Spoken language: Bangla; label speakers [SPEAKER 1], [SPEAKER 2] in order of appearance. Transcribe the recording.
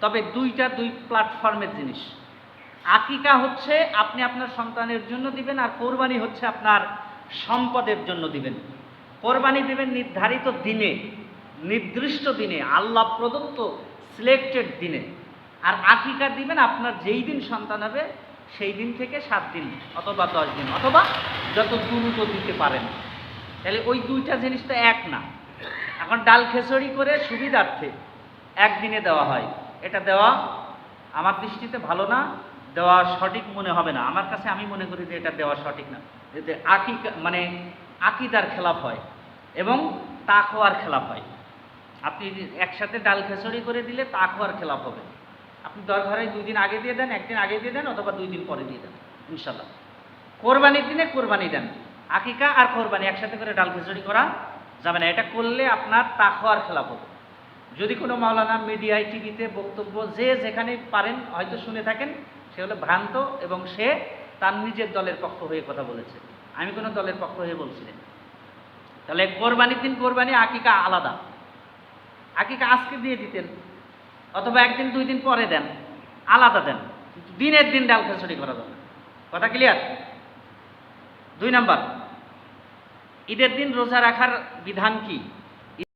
[SPEAKER 1] তবে দুইটা দুই প্ল্যাটফর্মের জিনিস। আকিকা হচ্ছে আপনি আপনার সন্তানের জন্য দিবেন আর কোরবানি হচ্ছে আপনার সম্পদের জন্য দিবেন। কোরবানি দিবেন নির্ধারিত দিনে, নির্দিষ্ট দিনে, আল্লাহ প্রদত্ত সিলেক্টেড দিনে। আর আকিকা দিবেন আপনার যেই দিন সন্তান হবে, সেই দিন থেকে সাত দিন অথবা দশ দিন অথবা যত দ্রুত দিতে পারেন। তাহলে ওই দুইটা জিনিস তো এক না। এখন ডাল খেসড়ি করে সুবিধার্থে একদিনে দেওয়া হয়। এটা দেওয়া আমার দৃষ্টিতে ভালো না, দেওয়া সঠিক মনে হবে না। আমার কাছে আমি মনে করি যে এটা দেওয়া সঠিক না। এতে আকিকা মানে আকিদার খেলাফ হয় এবং তাকওয়ার খেলাফ হয়। আপনি একসাথে ডাল খেসড়ি করে দিলে তাকওয়ার খেলাফ হবে। আপনি দরকারে দুই দিন আগে দিয়ে দেন, একদিন আগে দিয়ে দেন, অথবা দুই দিন পরে দিয়ে দেন ইনশাল্লাহ কোরবানির দিনে কোরবানি দেন। আকিকা আর কোরবানি, একসাথে করে ডাল খিচুড়ি করা যাবে না। এটা করলে আপনার তাকওয়ার খেলাফ হবে। যদি কোনো মাওলানা মিডিয়ায় টিভিতে বক্তব্য যে যেখানে পারেন, হয়তো শুনে থাকেন, সে হলো ভ্রান্ত এবং সে তার নিজের দলের পক্ষ হয়ে কথা বলেছে। আমি কোনো দলের পক্ষ হয়ে বলছি না। তাহলে কোরবানির দিন, কোরবানি আকিকা আলাদা। আকিকা আজকে দিয়ে দিতেন, অথবা একদিন, দুই দিন পরে দেন, আলাদা দেন। দিনের দিন ডাল খিচুড়ি করা যাবে কথা ক্লিয়ার দুই নাম্বার, ঈদের দিন রোজা রাখার বিধান কি?